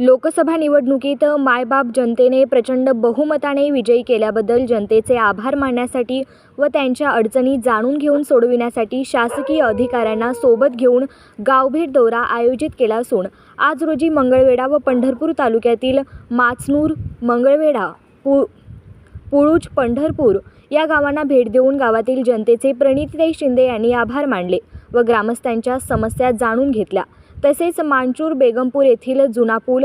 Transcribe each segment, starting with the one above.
लोकसभा निवडणुकीत मायबाप जनतेने प्रचंड बहुमताने विजयी केल्याबद्दल जनतेचे आभार मानण्यासाठी व त्यांच्या अडचणी जाणून घेऊन सोडविण्यासाठी शासकीय अधिकाऱ्यांना सोबत घेऊन गावभेट दौरा आयोजित केला असून आज रोजी मंगळवेढा व पंढरपूर तालुक्यातील माचनूर मंगळवेढा पु पुळूज पंढरपूर या गावांना भेट देऊन गावातील जनतेचे प्रणितीताई शिंदे यांनी आभार मानले व ग्रामस्थांच्या समस्या जाणून घेतल्या. तसेच मांचूर बेगमपूर येथील जुना पूल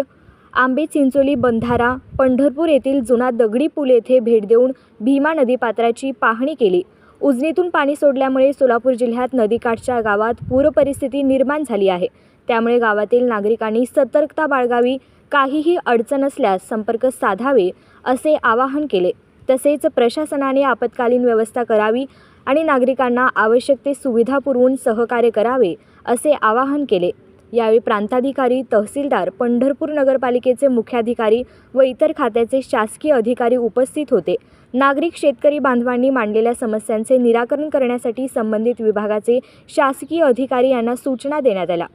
आंबे चिंचोली बंधारा पंढरपूर येथील जुना दगडी पूल येथे भेट देऊन भीमा नदीपात्राची पाहणी केली. उजनीतून पाणी सोडल्यामुळे सोलापूर जिल्ह्यात नदीकाठच्या गावात पूरपरिस्थिती निर्माण झाली आहे. त्यामुळे गावातील नागरिकांनी सतर्कता बाळगावी काहीही अडचण असल्यास संपर्क साधावे असे आवाहन केले. तसेच प्रशासनाने आपत्कालीन व्यवस्था करावी आणि नागरिकांना आवश्यक ते सुविधा पुरवून सहकार्य करावे असे आवाहन केले. यावेळी प्रांताधिकारी तहसीलदार पंढरपूर नगरपालिकेचे मुख्याधिकारी व इतर खात्याचे शासकीय अधिकारी उपस्थित होते. नागरिक शेतकरी बांधवांनी मांडलेल्या समस्यांचे निराकरण करण्यासाठी संबंधित विभागाचे शासकीय अधिकारी यांना सूचना देण्यात आल्या.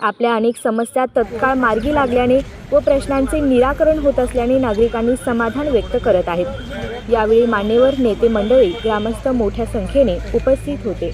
आपल्या अनेक समस्या तत्काळ मार्गी लागल्याने व प्रश्नांचे निराकरण होत असल्याने नागरिकांनी समाधान व्यक्त करत आहेत. यावेळी मान्यवर नेते मंडळी ग्रामस्थ मोठ्या संख्येने उपस्थित होते.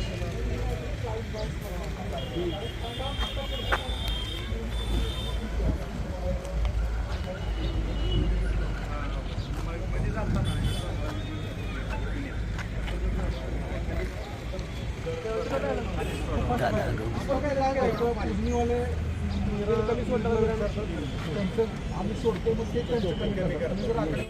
आम्ही